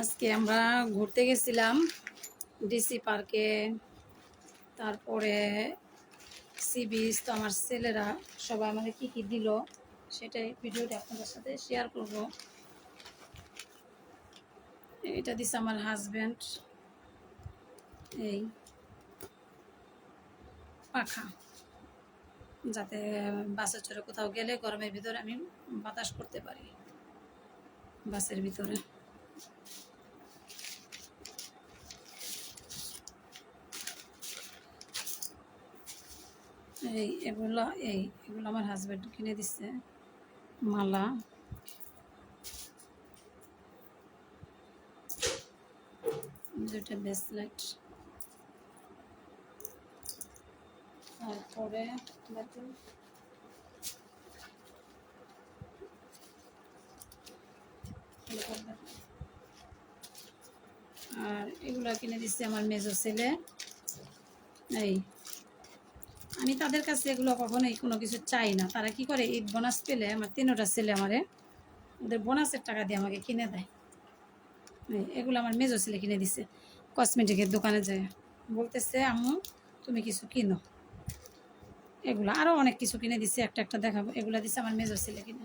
আজকে আমরা ঘুরতে গেছিলাম ডিসি পার্কে। তারপরে সি বিচ, তো আমার ছেলেরা সবাই আমাদের কী কী দিল সেটাই ভিডিওটা আপনাদের সাথে শেয়ার করব। এটা দিছে আমার হাজব্যান্ড এই পাখা। যাতে বাসে চড়ে কোথাও গেলে গরমের ভিতরে আমি বাতাস করতে পারি। বাসের ভিতরে। এই এগুলো এই, এগুলো আমার হাজব্যান্ড কিনে দিচ্ছে মালা। দুটা ব্রেসলেট তারপরে। আর এগুলো কিনে দিচ্ছে আমার মেজো ছেলে। এই আমি তাদের কাছে এগুলো কখনোই কোনো কিছু চাই না। তারা কি করে? ঈদ বোনাস পেলে, আমার তিনোটা ছেলে আমারে, ওদের বোনাসের টাকা দিয়ে আমাকে কিনে দেয়। এগুলো আমার মেজো ছেলে কিনে দিছে কসমেটিকের দোকানে যায়। বলতেছে, আম্মু, তুমি কিছু কিনো। এগুলো আরও অনেক কিছু কিনে দিছে, একটা একটা দেখাবো। এগুলো দিছে আমার মেজো ছেলে কিনে।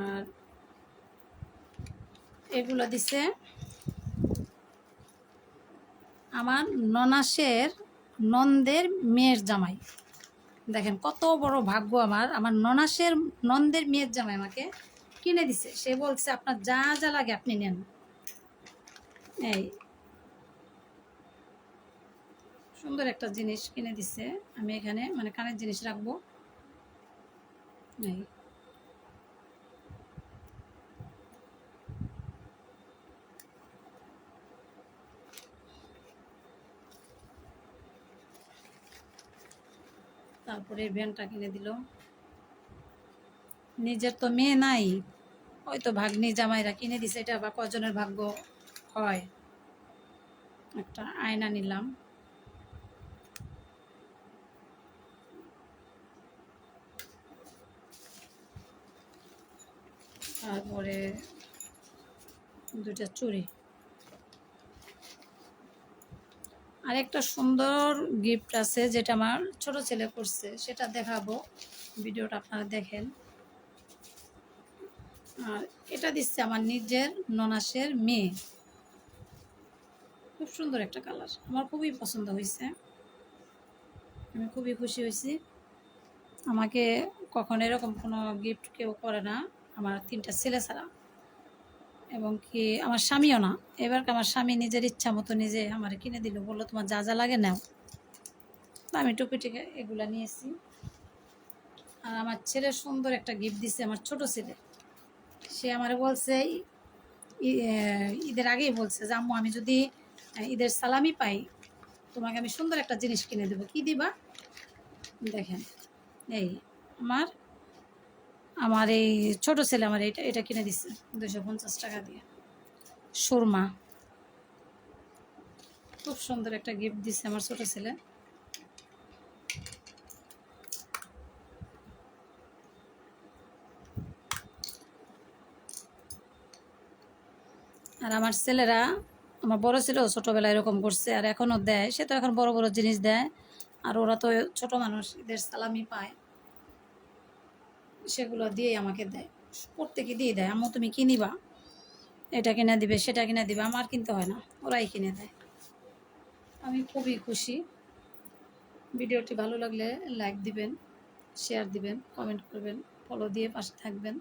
আর এগুলো দিছে আমার ননাসের নন্দের মেয়ের জামাই। দেখেন, কত বড় ভাগ্য আমার। আমার ননাসের নন্দের মেয়ের জামাই আমাকে কিনে দিছে। সে বলছে, আপনার যা যা লাগে আপনি নেন। এই। সুন্দর একটা জিনিস কিনে দিছে। আমি এখানে মানে কানের জিনিস রাখব। এই। তারপরে ভ্যানটা কিনে দিল। নিজের তো মেয়ে নাই, ওই তো ভাগ্নি জামাইরা কিনে দিছে, এটা বা কজনের ভাগ্য হয়? একটা আয়না নিলাম। তারপরে দুটা চুড়ি। আর একটা সুন্দর গিফট আছে যেটা আমার ছোট ছেলে করছে, সেটা দেখাবো। ভিডিওটা আপনারা দেখেন। আর এটা দিচ্ছে আমার নিজের ননাসের মেয়ে। খুব সুন্দর একটা কালার। আমার খুবই পছন্দ হয়েছে। আমি খুবই খুশি হয়েছি। আমাকে কখনো এরকম কোনো গিফট কেউ করে না। আমার তিনটা ছেলে ছাড়া। এবং কি আমার স্বামীও না। এবার আমার স্বামী নিজের ইচ্ছা মতো নিজে আমার কিনে দিল, বলল, তোমার যা যা লাগে নাও। আমি টুপি টিকে এগুলা নিয়েছি আর আমার ছেলে সুন্দর একটা গিফট দিছে আমার ছোট ছেলে। সে আমার বলছে ঈদের আগেই বলছে যে, আম্মু, আমি যদি ঈদের সালামি পাই, তোমাকে আমি সুন্দর একটা জিনিস কিনে দেবো। কি দিবা? দেখেন, এই আমার আমার এই ছোট ছেলে আমার এটা এটা কিনে দিচ্ছে দুশো পঞ্চাশ টাকা দিয়ে। সুরমা। খুব সুন্দর একটা গিফট দিচ্ছে আমার ছোট ছেলে। আর আমার ছেলেরা, আমার বড় ছেলেও ছোটোবেলায় এরকম করছে, আর এখনও দেয়। সে তো এখন বড় বড় জিনিস দেয়, আর ওরা তো ছোট মানুষ, এদের সালামি পায়। সেগুলো দিয়েই আমাকে দেয়। প্রত্যেকে দিয়ে দেয়, আম্মু, তুমি কিনিবা এটা কিনে দিবে, সেটা কিনে দিবে, আমার কিনতে হয় না, ওরাই কিনে দেয়। আমি খুবই খুশি। ভিডিওটি ভালো লাগলে লাইক দিবেন, শেয়ার দিবেন, কমেন্ট করবেন, ফলো দিয়ে পাশে থাকবেন।